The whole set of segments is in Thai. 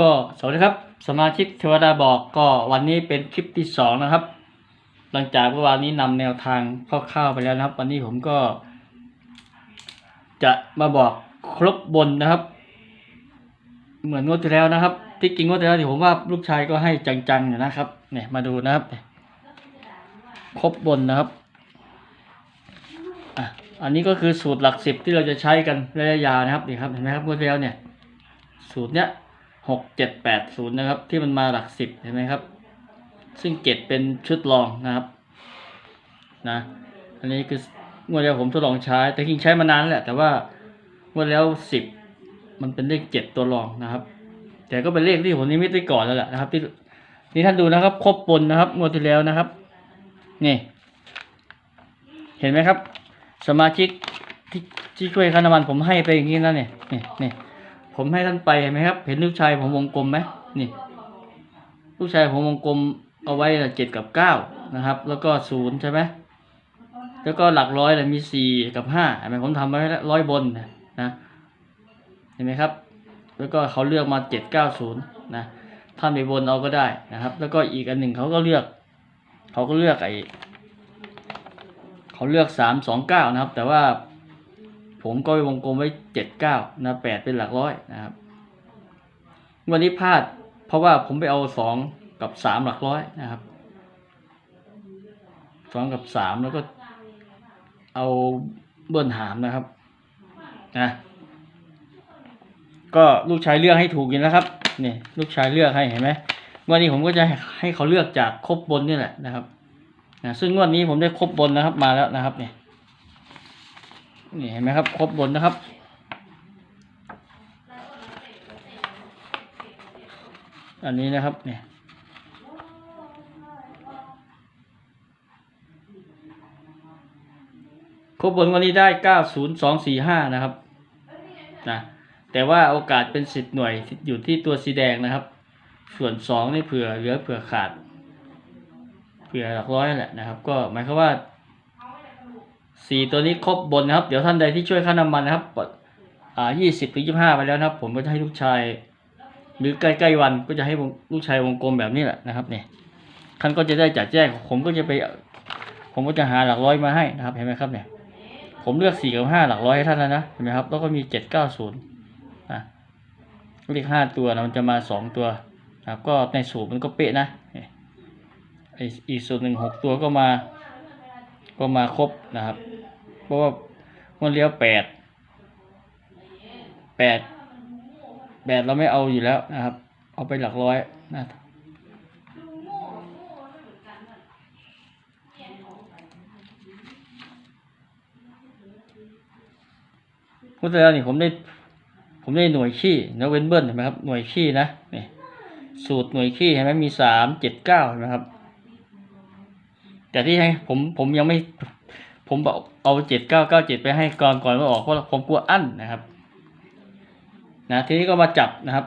ก็สวัสดีครับ สมาชิกเทวดาบอกก็วันนี้เป็นคลิปที่สองนะครับ หลังจากเมื่อวานนี้นำแนวทางคร่าวๆไปแล้วนะครับ วันนี้ผมก็ จะมาบอกครบบนนะครับ เหมือนงวดที่แล้วนะครับ ที่จริงงวดที่แล้วที่ผมว่าลูกชายก็ให้จังๆอยู่นะครับ เนี่ยมาดูนะครับ ครบบนนะครับอะอันนี้ก็คือสูตรหลักสิบที่เราจะใช้กันระยะยาวนะครับนี่ครับเห็นไหมครับงวดที่แล้วเนี่ย สูตรเนี้ย หกเจ็ดแปดศูนย์นะครับ ที่มันมาหลักสิบเห็นไหมครับ ซึ่งเจ็ดเป็นชุดรองนะครับนะอันนี้คืองวดแล้วผมทดลองใช้ แต่จริงใช้มานานแล้วแหละ แต่ว่างวดแล้วสิบมันเป็นเลขเจ็ดตัวรองนะครับ แต่ก็เป็นเลขที่ผมนิมิตไว้ก่อนแล้วแหละนะครับที่นี่ท่านดูนะครับ ครบบนนะครับงวดที่แล้วนะครับ นี่ เห็นไหมครับ สมาชิกที่ที่ช่วยค่าน้ำมันผมให้ไปอย่างนี้นะเนี่ยนี่นี่ ผมให้ท่านไปเห็นไหมครับ เห็นลูกชายผมวงกลมไหมนี่ ลูกชายผมวงกลมเอาไว้เจ็ดกับเก้านะครับ แล้วก็ศูนย์ใช่ไหมแล้วก็หลักร้อยเลยมีสี่กับห้าเห็นไหมผมทำไว้ร้อยบนนะนะเห็นไหมครับ แล้วก็เขาเลือกมาเจ็ดเก้าศูนย์นะท่านไปบนเอาก็ได้นะครับ แล้วก็อีกอันหนึ่งเขาก็เลือก เขาก็เลือกไอเขาเลือกสามสองเก้านะครับ แต่ว่า ผมก็วงกลมไว้เจ็ดเก้านะแปดเป็นหลักร้อยนะครับวันนี้พลาดเพราะว่าผมไปเอาสองกับสามหลักร้อยนะครับสองกับสามแล้วก็เอาเบิ้ลหามนะครับนะก็ลูกชายเลือกให้ถูกอยู่นะครับนี่ลูกชายเลือกให้เห็นไหมวันนี้ผมก็จะให้เขาเลือกจากครบบนนี่แหละนะครับนะซึ่งงวดนี้ผมได้ครบบนนะครับมาแล้วนะครับเนี่ย นี่เห็นไหมครับ ครบบนนะครับ อันนี้นะครับเนี่ยครบบนวันนี้ได้เก้าศูนย์สองสี่ห้านะครับนะแต่ว่าโอกาสเป็นสิบหน่วยอยู่ที่ตัวสีแดงนะครับ ส่วนสองนี่เผื่อเหลือเผื่อขาด เผื่อหลักร้อยนั่แหละนะครับ ก็หมายความว่า สี่ตัวนี้ครบบนนะครับ เดี๋ยวท่านใดที่ช่วยค่าน้ำมันนะครับอ่ายี่สิบถึงยี่ห้าไปแล้วนะครับ ผมก็จะให้ลูกชาย หรือใกล้ๆวันก็จะให้วงลูกชายวงกลมแบบนี้แหละนะครับเนี่ยท่านก็จะได้จัดแจ้งผมก็จะไป ผมก็จะหาหลักร้อยมาให้นะครับเห็นไหมครับเนี่ย ผมเลือกสี่กับห้าหลักร้อยให้ท่านแล้วนะเห็นไหมครับแล้วก็มีเจ็ดเก้าศูนย์อะเลขห้าตัวนะมันจะมาสองตัวนะครับ ก็ในสูตรมันก็เป๊ะนะไออีกสูตรหนึ่งหกตัวก็มา ก็มาครบนะครับ เพราะว่ามันเลี้ยวแปดแปดแบตเราไม่เอาอยู่แล้วนะครับ เอาไปหลักร้อยนะพูดแล้วนี่ผมได้ ผมได้หน่วยขี้นะเว้นเบิ้ลเห็นไหมครับหน่วยขี้นะนี่สูตรหน่วยขี้เห็นไหมมีสามเจ็ดเก้าเห็นไหมครับ แต่ที่ให้ผมผมยังไม่ ผมเอาเอาเจ็ดเก้าเก้าเจ็ดไปให้ก่อนก่อนว่าออกเพราะผมกลัวอั้นนะครับ นะทีนี้ก็มาจับนะครับ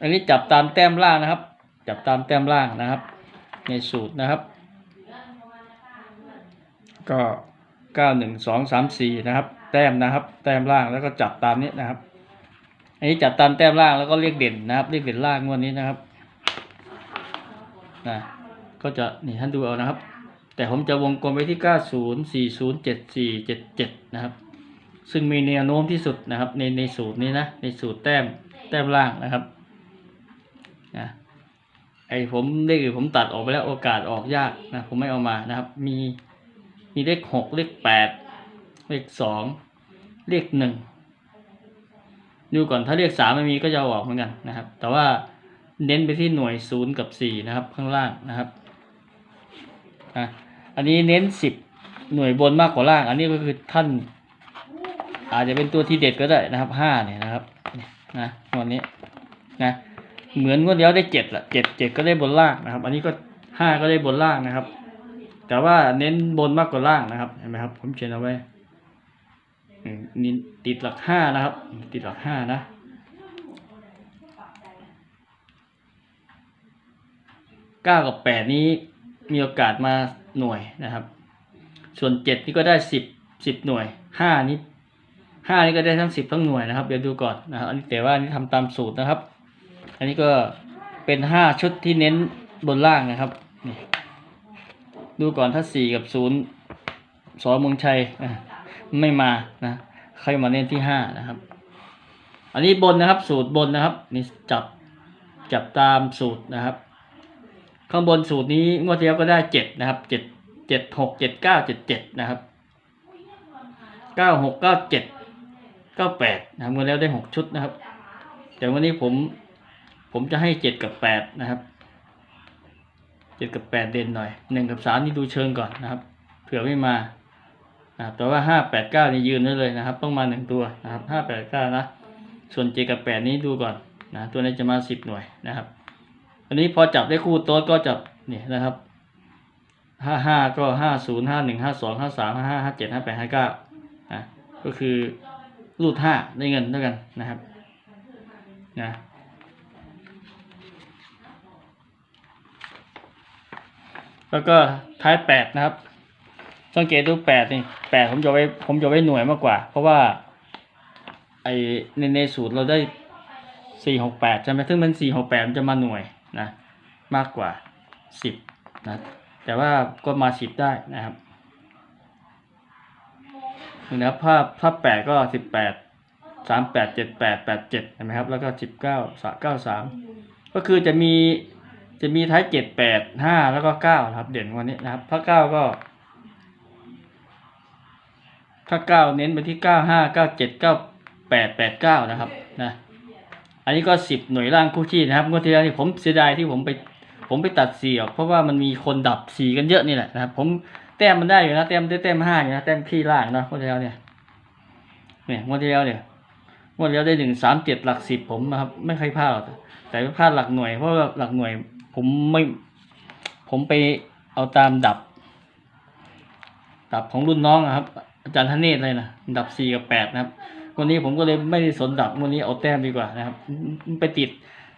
อันนี้จับตามแต้มล่างนะครับ จับตามแต้มล่างนะครับ ในสูตรนะครับ ก็เก้าหนึ่งสองสามสี่นะครับ แต้มนะครับ แต้มล่างแล้วก็จับตามนี้นะครับ อันนี้จับตามแต้มล่างแล้วก็เรียกเด่นนะครับ เรียกเด่นล่างงวันนี้นะครับนะ ก็จะนี่ท่านดูเอานะครับ แต่ผมจะวงกลมไว้ที่เก้าศูนย์สี่ศูนย์เจ็ดสี่เจ็ดเจ็ดนะครับ ซึ่งมีแนวโน้มที่สุดนะครับ ในในสูตรนี้นะ ในสูตรแต้มแต้มล่างนะครับนะไอผมเลขอื่นผมตัดออกไปแล้วโอกาสออกยากนะผมไม่เอามานะครับ มีมีเลขหกเลขแปดเลขสองเลขหนึ่งดูก่อนถ้าเลขสามไม่มีก็จะอออกเหมือนกันนะครับ แต่ว่าเน้นไปที่หน่วยศูนย์กับสี่นะครับ ข้างล่างนะครับ อะอันนี้เน้นสิบหน่วยบนมากกว่าล่าง อันนี้ก็คือท่าน อาจจะเป็นตัวที่เด็ดก็ได้นะครับห้าเนี่ยนะครับนี่ยนะงวดนี้นะเหมือนงวดเดียวได้เจ็ดละเจ็ดเจ็ดก็ได้บนล่างนะครับ อันนี้ก็ห้าก็ได้บนล่างนะครับ แต่ว่าเน้นบนมากกว่าล่างนะครับเห็นไหมครับ ผมเขียนเอาไว้นี่ติดหลักห้านะครับ ติดหลักห้านะเก้ากับแปดนี้ มีโอกาสมาหน่วยนะครับ ส่วนเจ็ดนี่ก็ได้สิบสิบหน่วยห้านี้ห้านี่ก็ได้ทั้งสิบทั้งหน่วยนะครับ เดี๋ยวดูก่อนนะครับอันนี้แต่ว่าอันนี้ทำตามสูตรนะครับ อันนี้ก็เป็นห้าชุดที่เน้นบนล่างนะครับนี่ดูก่อนถ้าสี่กับศูนย์สอมงชัยไม่มานะใครมาเน้นที่ห้านะครับ อันนี้บนนะครับสูตรบนนะครับนี่จับจับตามสูตรนะครับ ข้างบนสูตรนี้งวดที่แล้วก็ได้เจ็ดนะครับเจ็ดเจ็ดหกเจ็ดเก้าเจ็ดเจ็ดนะครับเก้าหกเก้าเจ็ดเก้าแปดนะครับงวดแล้วได้หกชุดนะครับ แต่วันนี้ผมผมจะให้เจ็ดกับแปดนะครับเจ็ดกับแปดเด่นหน่อยหนึ่งกับสามนี่ดูเชิงก่อนนะครับ เผื่อไม่มานะครับแต่ว่าห้าแปดเก้านี่ยืนได้เลยนะครับ ต้องมาหนึ่งตัวนะครับห้าแปดเก้านะส่วนเจ็ดกับแปดนี้ดูก่อนนะตัวนี้จะมาสิบหน่วยนะครับ อันนี้พอจับได้คู่โต๊ดก็จับนี่นะครับห้าห้าก็ห้าศูนย์ห้าหนึ่งห้าสองห้าสามห้าห้าห้าเจ็ดห้าแปดห้าเก้านะก็คือรูดห้าได้เงินด้วยกันนะครับนะแล้วก็ท้ายแปดนะครับ สังเกตดูแปดนี่แปดผมจะไว้ผมจะไว้หน่วยมากกว่า เพราะว่าไอในในสูตรเราได้สี่หกแปดใช่ไหมซึ่งมันสี่หกแปดมันจะมาหน่วย นะมากกว่าสิบนะแต่ว่าก็มาสิบได้นะครับนะครับภาพภาพแปดก็สิบแปดสามแปดเจ็ดแปดแปดเจ็ดเห็นไหมครับ แล้วก็สิบเก้าสามเก้าสามก็คือจะมีจะมีท้ายเจ็ดแปดห้าแล้วก็เก้าครับ เด่นวันนี้นะครับถ้าเก้าก็ถ้าเก้าเน้นไปที่เก้าห้าเก้าเจ็ดเก้าแปดแปดเก้านะครับนะ อันนี้ก็สิบหน่วยล่างคู่ขี้นะครับงวดที่แล้วนี่ผมเสียดายที่ผมไปผมไปตัดสีออกเพราะว่ามันมีคนดับสีกันเยอะนี่แหละนะครับผมแต้มมันได้อยู่นะแต้มได้แต้มห้าอยู่นะแต้มขี้ล่างนะงวดที่แล้วเนี่ยเนี่ยงวดที่แล้วเนี่ยงวดที่แล้วได้หนึ่งสามเจ็ดหลักสิบผมนะครับไม่เคยพลาดหรอกแต่ไม่พลาดหลักหน่วยเพราะว่าหลักหน่วยผมไม่ผมไปเอาตามดับ ดับของรุ่นน้องอะครับ อาจารย์ธเนศเลยนะดับสี่กับแปดนะครับ วันนี้ผมก็เลยไม่ได้สนดับวันนี้เอาแต้มดีกว่านะครับ ไปติด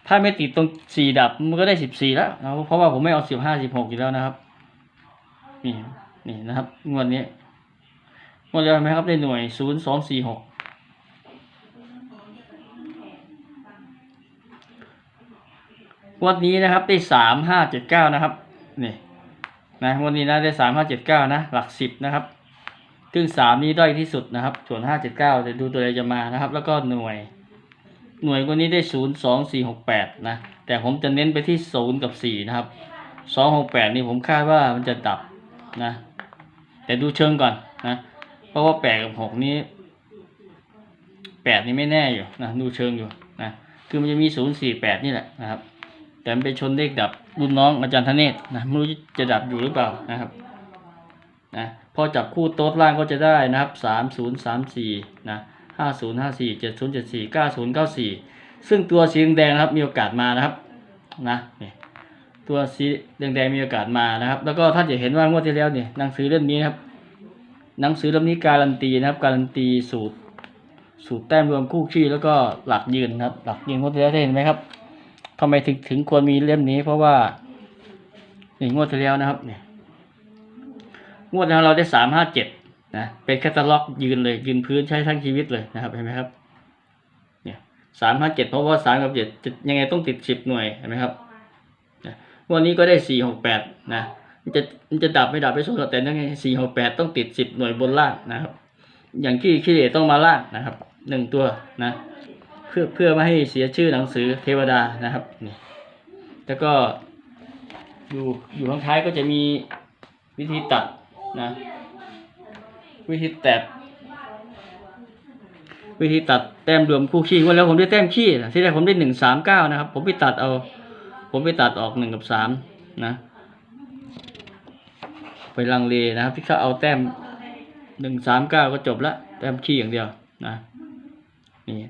ถ้าไม่ติดตรงสี่ดับมันก็ได้สิบสี่แล้วนะเพราะว่าผมไม่เอาสิบห้าสิบหกอยู่แล้วนะครับ นี่นี่นะครับงวดนี้งวดเดียวไหมครับได้หน่วยศูนย์สองสี่หกวดนี้นะครับได้สามห้าเจ็ดเก้านะครับนี่นะวันนี้นะได้สามห้าเจ็ดเก้านะ หลักสิบนะครับ ซึ่งสามนี้ด้อยที่สุดนะครับ ส่วนห้าเจ็ดเก้าจะดูตัวใดจะมานะครับ แล้วก็หน่วย หน่วยว่านี้ได้ศูนย์สองสี่หกแปดนะ แต่ผมจะเน้นไปที่ศูนย์กับสี่นะครับสองหกแปดนี่ผมคาดว่ามันจะดับนะ แต่ดูเชิงก่อนนะ เพราะว่าแปดกับหกนี้แปดนี่ไม่แน่อยู่นะดูเชิงอยู่นะคือมันจะมีศูนย์สี่แปดนี่แหละนะครับ แต่มันไปชนเลขดับรุ่นน้องอาจารย์ธเนศนะไม่รู้จะดับอยู่หรือเปล่านะครับนะ พอจับคู่โต๊ดล่างก็จะได้นะครับสามศูนย์สามสี่นะห้าศูนย์ห้าสี่เจ็ดศูนย์เจ็ดสี่เก้าศูนย์เก้าสี่ซึ่งตัวสีแดงนะครับมีโอกาสมานะครับนะนี่ตัวสีแดงๆมีโอกาสมานะครับ แล้วก็ท่านจะเห็นว่างวดที่แล้วเนี่ยหนังสือเล่มนี้นะครับ หนังสือเล่มนี้การันตีนะครับ การันตีสูตร สูตรแต้มรวมคู่ขี้แล้วก็หลักยืนนะครับ หลักยืนงวดที่แล้วเห็นไหมครับทำไมถึงถึงควรมีเล่มนี้ เพราะว่านี่งวดที่แล้วนะครับเนี่ย งวดนั้นเราได้สามห้าเจ็ดนะเป็นแคตตาล็อกยืนเลย ยืนพื้นใช้ทั้งชีวิตเลยนะครับเห็นไหมครับเนี่ยสามห้าเจ็ดเพราะว่าสามกับเจ็ดยังไงต้องติดสิบหน่วยเห็นไหมครับงวันนี้ก็ได้สี่หกแปดนะมันจะมันจะดับไม่ดับไม่สนหรอกแต่ยังไงสี่หกแปดต้องติดสิบหน่วยบนล่างนะครับ อย่างขี้ขี้เหร่ต้องมาล่างนะครับหนึ่งตัวนะ เพื่อเพื่อไม่ให้เสียชื่อหนังสือเทวดานะครับนี่แล้วก็อยู่อยู่ข้างท้ายก็จะมีวิธีตัด นะวิธีแตัดวิธีตัดแต้มรวมคู่ขี้ว่าแล้วผมได้แต้มขี้นะที่แรกผมได้หนึ่งสามเก้านะครับ ผมไปตัดเอา ผมไปตัดออกหนึ่งกับสามนะไปลังเลนะครับที่เขาเอาแต้มหนึ่งสามเก้าก็จบละแต้มขี้อย่างเดียวนะนี่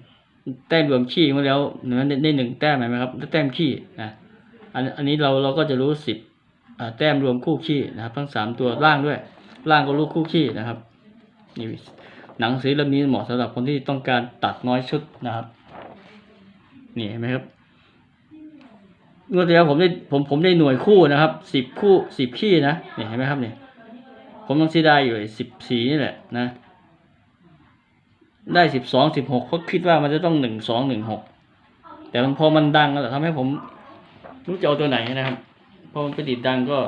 แต้มรวมขี้มาแล้วนั้นได้หนึ่งแต้มไหมครับได้แต้มขี้นะอันอันนี้เราเราก็จะรู้สิบ แต้มรวมคู่ขี้นะครับ ทั้งสามตัวล่างด้วย ล่างก็ลูกคู่ขี้นะครับนี่หนังสือเล่มนี้เหมาะสำหรับคนที่ต้องการตัดน้อยชุดนะครับนี่เห็นไหมครับงวดที่แล้วผมได้ผมผมได้หน่วยคู่นะครับสิบคู่สิบขี้นะเนี่ยเห็นไหมครับเนี่ยผมต้องเสียดายอยู่สิบสีนี่แหละนะ ได้สิบสองสิบหกเขาคิดว่ามันจะต้องหนึ่งสองหนึ่งหกแต่มันพอมันดังแล้วทำให้ผมรู้จะเอาตัวไหนนะครับ พอมันไปติดดังก็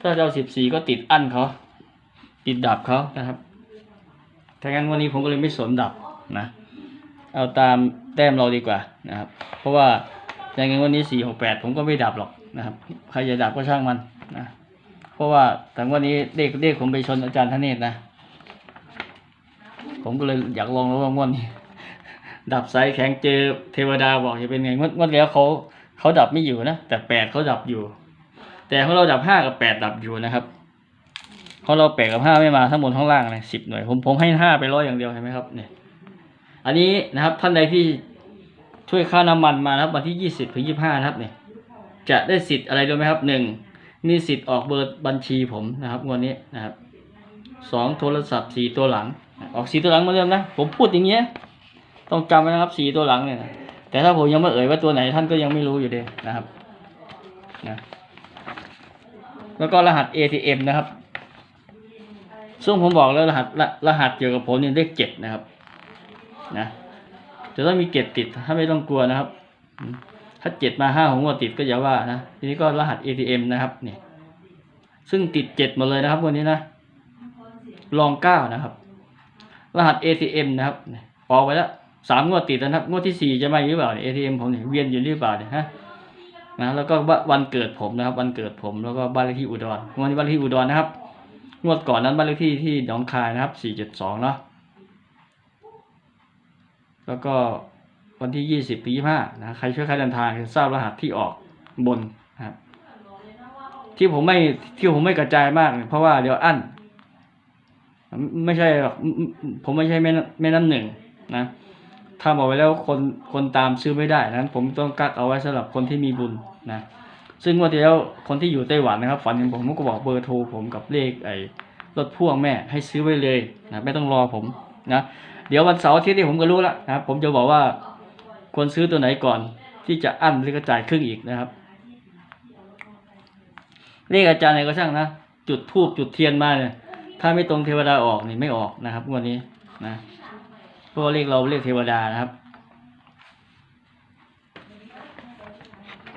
ถ้าจะเอาสิบสี่ก็ติดอั้นเขาติดดับเขานะครับถ้างั้นวันนี้ผมก็เลยไม่สนดับนะ เอาตามแต้มเราดีกว่านะครับ เพราะว่าอย่างงั้นวันนี้สี่หกแปดผมก็ไม่ดับหรอกนะครับ ใครจะดับก็ช่างมันนะเพราะว่าแต่วันนี้เลขเลขผมไปชนอาจารย์ธเนศนะ ผมก็เลยอยากลองแล้วว่างวดนี้ ดับไซส์แข็งเจอเทวดาบอกจะเป็นไงงวดงวดแล้วเขาเขาดับไม่อยู่นะแต่แปดเขาดับอยู่ แต่ของเราดับห้ากับแปดดับอยู่นะครับของเราแปดกับห้าไม่มาทั้งบนทั้งล่างเลยสิบหน่วยผมผมให้ห้าไปร้อยอย่างเดียวเห็นไหมครับเนี่ยอันนี้นะครับท่านใดที่ช่วยค่าน้ำมันมานะครับวันที่ยี่สิบถึงยี่ห้านะครับเนี่ยจะได้สิทธิ์อะไรรู้ไหมครับหนึ่งมีสิทธิ์ออกเบอร์บัญชีผมนะครับวันนี้นะครับสองโทรศัพท์สี่ตัวหลัง ออกสี่ตัวหลังมาเดิมนะผมพูดอย่างเงี้ยต้องจำไว้นะครับสี่ตัวหลังเนี่ยนะแต่ถ้าผมยังไม่เอ่ยว่าตัวไหนท่านก็ยังไม่รู้อยู่ดีนะครับนะ แล้วก็รหัส ATM นะครับ ซึ่งผมบอกแล้วรหัสรรหัสเกี่ยวกับผมเนี่ยเลขเจ็ดนะครับ นะจะต้องมีเจ็ดติดถ้าไม่ต้องกลัวนะครับ ถ้าเจ็ดมาห้าของวดติดก็อย่าว่านะทีนี้ก็รหัส ATM นะครับเนี่ยซึ่งติดเจ็ดหมดเลยนะครับวันนี้นะลองเก้านะครับ รหัส ATM นะครับออกไปแล้วสามงวดติดนะครับงวดที่สี่จะมาหรือเปล่าเนี่ย ATM ผมเนี่ยเวียนอยู่หรือเปล่าเนี่ยฮะ นะแล้วก็วันเกิดผมนะครับ วันเกิดผมแล้วก็บ้านเลขที่อุดรวันนี้บ้านเลขที่อุดรนะครับ งวดก่อนนั้นบ้านเลขที่ที่หนองคายนะครับสี่เจ็ดสองเนาะแล้วก็วันที่ยี่สิบปียี่ห้านะใครช่วยใครเดินทางทราบรหัสที่ออกบนนะครับ ที่ผมไม่ที่ผมไม่กระจายมาก เพราะว่าเดี๋ยวอั้นไม่ใช่หรอกผมไม่ใช่แม่น้ำแม่น้ำหนึ่งนะ ถ้าบอกไว้แล้วคนคนตามซื้อไม่ได้นั้นผมต้องกักเอาไว้สำหรับคนที่มีบุญนะซึ่งวันที่แล้วคนที่อยู่ไต้หวันนะครับฝันเห็นผมผมก็บอกเบอร์โทรผมกับเลขไอ้รถพ่วงแม่ให้ซื้อไว้เลยนะไม่ต้องรอผมนะเดี๋ยววันเสาร์อาทิตย์นี่ผมก็รู้แล้วนะครับผมจะบอกว่าควรซื้อตัวไหนก่อนที่จะอั้นหรือก็จ่ายครึ่งอีกนะครับเลขอาจารย์ไหนก็ช่างนะจุดทูบจุดเทียนมาเนี่ยถ้าไม่ตรงเทวดาออกนี่ไม่ออกนะครับวันนี้นะ เพราะว่าเลขเราเลขเทวดานะครับ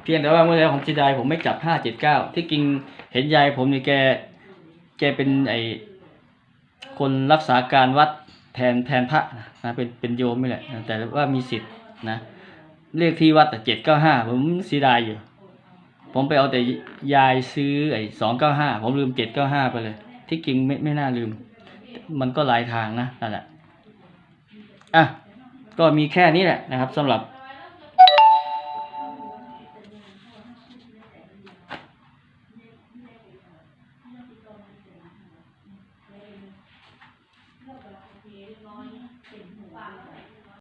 เพียงแต่ว่าเมื่อแล้วผมเสียดผมไม่จับห้าเจ็ดเก้าที่จริงเห็นยายผมนี่แกแกเป็นไอคนรักษาการวัดแทนแทนพระนะเป็นเป็นโยมไม่แหละแต่ว่ามีสิทธิ์นะเลขที่วัดแต่เจ็ดเก้าห้าผมเสียดายอยู่ ผมไปเอาแต่ยายซื้อไอ้สองเก้าห้าผมลืมเจ็ดเก้าห้าไปเลย ที่จริงไม่ไม่น่าลืม มันก็หลายทางนะนั่นแหละ อะก็มีแค่นี้แหละนะครับสำหรับ